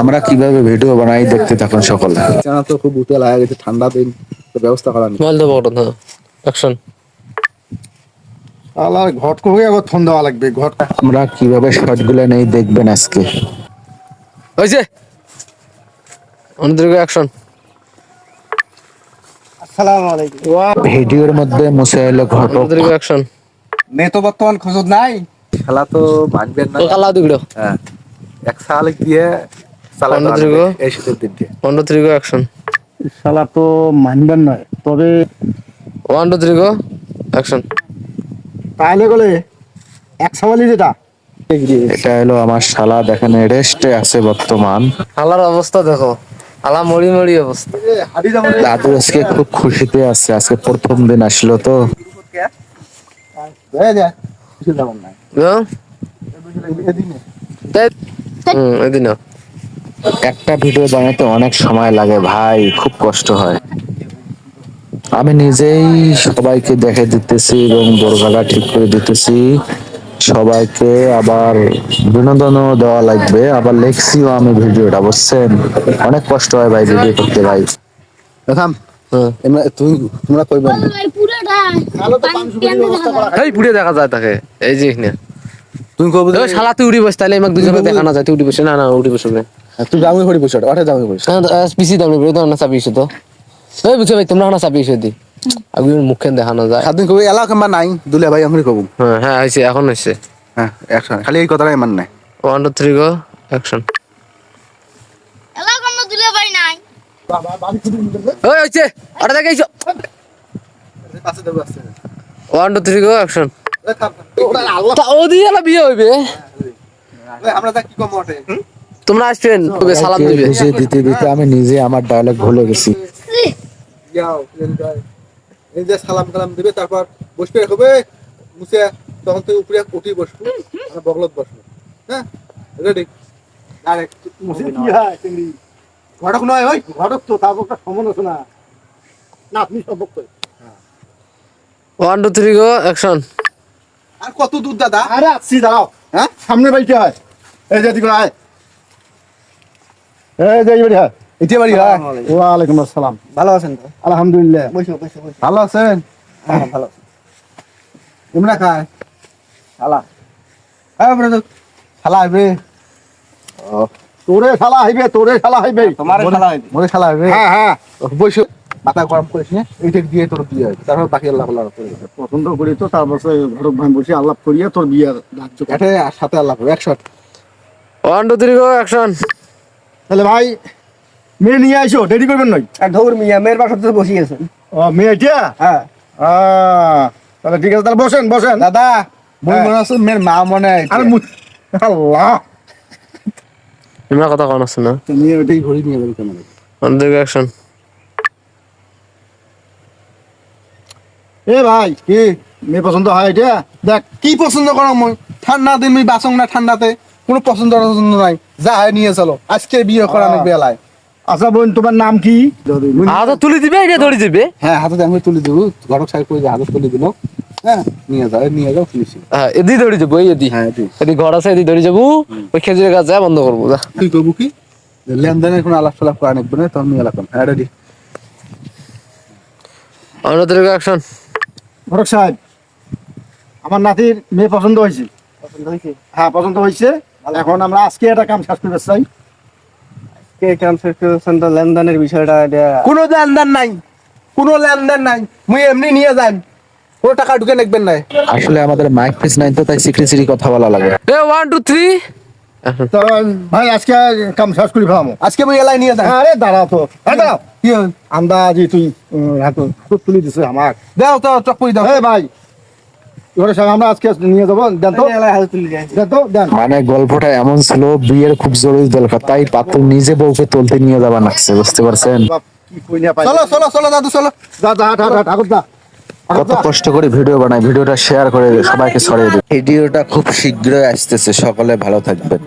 আমরা কীভাবে ভিডিও বানাই দেখতে থাকুন সকলে। বিছানা তো খুব উঠে লাগা গেছে ঠান্ডা দিন তো ব্যবস্থা করা নেই। মোবাইল দেবো ওটা অ্যাকশন আল্লাহ ঘট করে আবার ফোন দেওয়া লাগবে ঘট আমরা কীভাবে শর্টগুলো নেই দেখবেন আজকে? হয়েছে অনেক অ্যাকশন আসসালামু আলাইকুম। ভিডিওর মধ্যে মুছে এলো ঘটক। অনেক অ্যাকশন মে তো বর্তমান খোঁজ নাই? খেলা তো মানবেন না। তো কালা দিগুলো হ্যাঁ। এক সাল দিয়ে চালাতে পনেরো হবে ত্রিগো। এই শীতের দিন one two three go action শালা তো মানবেন নয় তবে one two three go action তাহলে গেলে এক সামালি যেটা এটা হলো আমার শালা দেখেন রেস্টে আছে বর্তমান। হালার অবস্থা দেখো হালা মরি মরি অবস্থা। দাদু আজকে খুব খুশিতে আছে আজকে প্রথম দিন আসলো তো। কিছু একটা ভিডিও বানাতে অনেক সময় লাগে ভাই খুব কষ্ট হয়। আমি নিজেই সবাইকে দেখে দিতেছি এবং বোরগালা ঠিক করে দিতেছি। সবাইকে আবার বিনোদনও দেওয়া লাগবে আবার লেখছিও আমি ভিডিওটা বুঝছেন? অনেক কষ্ট হয় ভাই ভিডিও করতে ভাই। থাম। হুম। তোমরা কইবেন পুড়ে দেখা যায় তাকে এই যে এখানে। তুমি কইবে ওই শালা তুই উড়ি বস তাহলে আমাকে দুজনে দেখা না যায় তুই উড়ি বসে না না উড়ি বসে না তুই জামুই পড়ি বসে ওটা জামুই পড়িস পিসি দাম নেবে না চাবি এসে তো এই বুঝছ ভাই তোমরা না চাবি এসে দি। আগে মুখে দেখানো যায়। সাত দিন কবি এলা নাই দুলে ভাই আমি কব। হ্যাঁ হ্যাঁ হয়েছে এখন হয়েছে। হ্যাঁ একশো খালি এই কথাটাই মান নাই। One two three go action এলা কোনো দিলে ভাই নাই। ওই হয়েছে ওটা দেখে আইছো পাশে দেবো আসছে। One two three go action তা ও দিয়ে এলা বিয়ে হইবে? আমরা তা কি কম ওঠে? তোমরা আসবেন তবে সালাম দিবে। দিতে দিতে আমি নিজে আমার ডায়লগ ভুলে গেছি। যাও এনজয় সালাম কালাম দিবে তারপর বসবে হবে মুছে তখন তুই উপরে উঠি বসবো আর বগলত বসবো। হ্যাঁ রেডি ডাইরেক্ট কি হয় ঘটক নয় ওই ঘটক তো তার একটা সমালোচনা না। আপনি সব বক্তব্য one two three go action আর কত দূর দাদা? আরে আসছি দাঁড়াও। হ্যাঁ? সামনে বাড়িতে হয়। এই যে দিকে আয়। এই যে বাড়ি হয়। এটি বাড়ি হয়। ওয়ালাইকুম আসসালাম। ভালো আছেন তো? আলহামদুলিল্লাহ। বসো বসো বসো। ভালো আছেন? হ্যাঁ ভালো তোমরা খায় শালা হ্যাঁ ব্রাদার। শালা আইবে তোরে শালা হইবে তোরে শালা হইবে। তোমার শালা আইবে মোরে শালা আইবে হ্যাঁ হ্যাঁ। বসো। মাথা গরম করিস না এইটা দিয়ে তোর বিয়ে হবে। তারপর বাকি আল্লাহ আল্লাহ করে পছন্দ করি তো তারপর ঘরক ভাই বসে আলাপ করিয়া তোর বিয়ে ধার্য কর। এটা সাথে আল্লাহ করবে। একশো one two three go action তাহলে ভাই মেয়ে নিয়ে আইসো দেরি করবেন নই? আর ধর মিয়া মেয়ের বাসাতে বসে গেছেন ও মেয়েটা হ্যাঁ। আহ, তাহলে ঠিক আছে তাহলে বসেন বসেন। দাদা মই হ্যাঁ। মনে আছে মেয়ের মা মনে হয় আরে আল্লাহ। তোমরা কথা কন আছে না? তুমি ওইটাই ঘড়ি নিয়ে যাবে ওয়ান টু অ্যাকশন এ ভাই কি? মেয়ে পছন্দ হয় এটা? দেখ কি পছন্দ করো মই? ঠান্ডা দিন মই বাসং না ঠান্ডাতে কোনো পছন্দ পছন্দ নাই। যা হয় নিয়ে চলো। আজকে বিয়ে করা নাকি বেলায়। আচ্ছা বোন তোমার নাম কি? হাত তুলি দিবে এটা ধরে দিবে? হ্যাঁ হাতে আমি তুলে দেবো। ঘটক সাহেব করে হাতে তুলে দিল। হ্যাঁ নিয়ে যাও নিয়ে যাও হ্যাঁ এদি ধরে যাব এই এদি। হ্যাঁ এদি। ঘর আছে এদি ধরে যাব। ওই খেজুরের গাছ যা বন্ধ করব যা। তুই করব কি? লেনদেনের কোনো আলাপ সালাপ করা নেবে না তখন নিয়ে হ্যাঁ রেডি। অ্যাকশন ভরক সাহেব আমার নাতির মেয়ে পছন্দ হয়েছে। পছন্দ হয়েছে? হ্যাঁ পছন্দ হয়েছে। এখন আমরা আজকে একটা কাম শেষ করতে চাই। কে ট্রান্সফার তো লেনদেনের বিষয়টা এটা কোনো লেনদেন নাই। কোনো লেনদেন নাই। মুই এমনি নিয়ে যান কোনো টাকা ঢুকে নেবেন নাই। আসলে আমাদের মাইক ফিস নাই তো তাই সিক্রি সিক্রি কথা বলা লাগে। এ ওয়ান টু থ্রি ভাই আজকে কাম শেষ করি ফেলামো। আজকে এলাই নিয়ে যান আরে দাঁড়াও তো। আরে দাঁড়াও। কি আন্দাজি তুই খুব তুলি দিছে আমার। দাও তো চক করে দাও। হে ভাই এবারে আমরা আজকে নিয়ে যাব। দেন তো। এলাকায় হাতে তুলে যায় দেন তো দেন। মানে গল্পটা এমন ছিল বিয়ের খুব জরুরি দরকার তাই পাত্র নিজে বউকে তুলতে নিয়ে যাবা লাগছে বুঝতে পারছেন? বাপ, কি কই না পাই। চলো চলো চলো দাদু চলো। যা যা হাট হাট হাট আগত কত কষ্ট করে ভিডিও বানাই, ভিডিওটা শেয়ার করে সবাইকে ছড়িয়ে দিই ভিডিওটা খুব শীঘ্রই আসতেছে, সকলে ভালো থাকবেন।